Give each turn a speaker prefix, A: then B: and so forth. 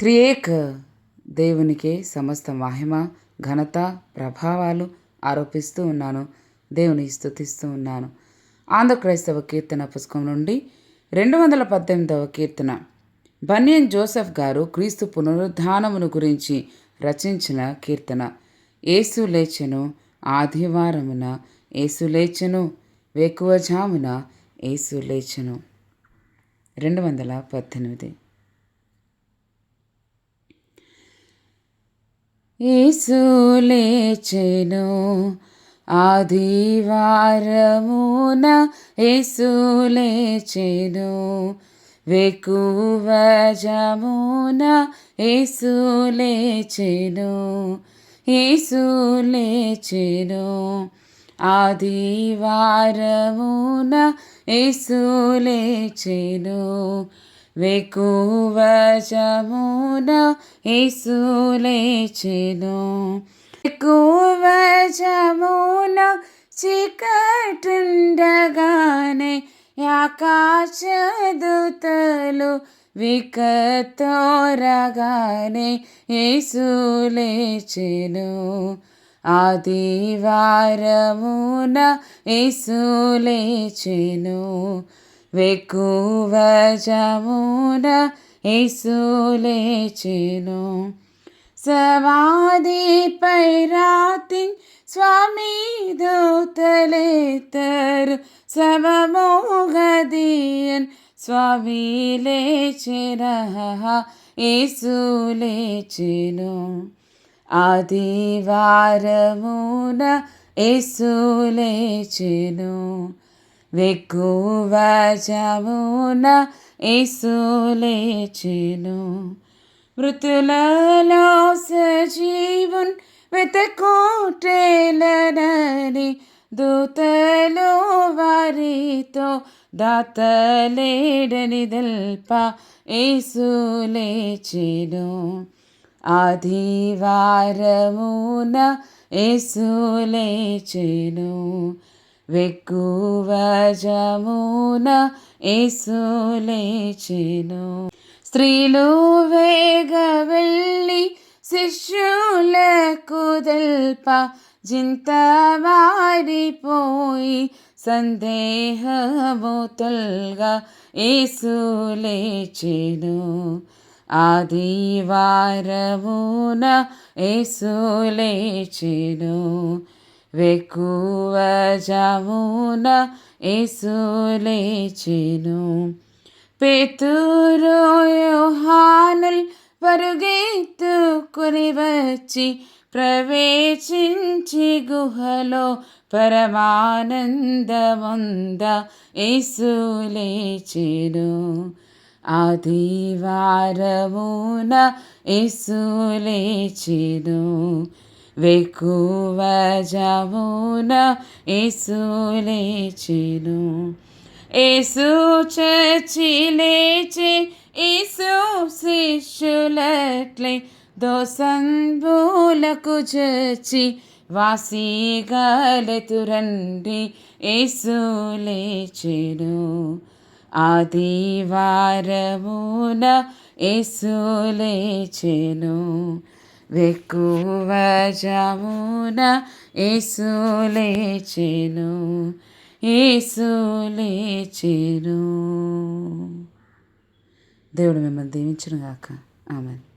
A: త్రియేక్ దేవునికే సమస్త మహిమ ఘనత ప్రభావాలు ఆరోపిస్తూ ఉన్నాను. దేవుని స్థుతిస్తూ ఉన్నాను. ఆంధ్ర క్రైస్తవ కీర్తన పుస్తకం నుండి రెండు వందల పద్దెనిమిదవ కీర్తన. బన్యన్ జోసెఫ్ గారు క్రీస్తు పునరుద్ధానమును గురించి రచించిన కీర్తన. ఏసు లేచెను ఆదివారమున ఏసు లేచెను వేకువజామున ఏసు లేచెను. రెండు వందల పద్దెనిమిది. ఏసులేచెను ఆదివారమున ఏసులేచెను వెకువజమున ఏసులేచెను ఏసులేచెను ఆదివారమున ఏసులేచెను వేకువ జమున ఏసులేచెను వేకువ జమున చీకటుండగానే ఆకాశదూతలు వికతోరగానే ఏసులేచెను ఆదివారమున ఏసులేచెను వెక్కువ జమున ఏసులేచెను సమాధిపై రాతి స్వామి దూతలేతరు. సమమోగదీయన్ స్వామి లేచిన. ఏసు ఆదివారమున ఏసు వెక్కువ జమున ఏసులేచెను మృతులలో సజీవున్ వెతకోటేలనని దూతలు వారితో దాతలేడని దల్ప ఏసులేచెను ఆదివారమున ఏసులేచెను వెక్కువ జమున ఏసు స్త్రీలు వేగ వెళ్ళి శిష్యులకు దల్ప జింత మారిపోయి సందేహము తొల్గా ఏసులేచెను ఆదివారమున ఏసులేచెను వెక్కువ జమున ఏసు లేచెను. పేతురు యోహానుల్ పరుగెత్తుకుని వచ్చి ప్రవేశించి గుహలో పరమానందముంద ఏసు ఆదివారమున ఏసు లేచెను వెక్కువ ఏసు లేచెను. ఏసు చచ్చి లేచి ఏసు శిష్యులట్లే దోసంబులకు చచ్చి వాసిగలెతురండి ఏసు లేచెను. ఆదివారమున ఏసు లేచెను. వెక్కువ జమున ఏసు లేచెను ఏసు లేచెను. దేవుడు మిమ్మల్ని దీవించను గాక ఆమెను.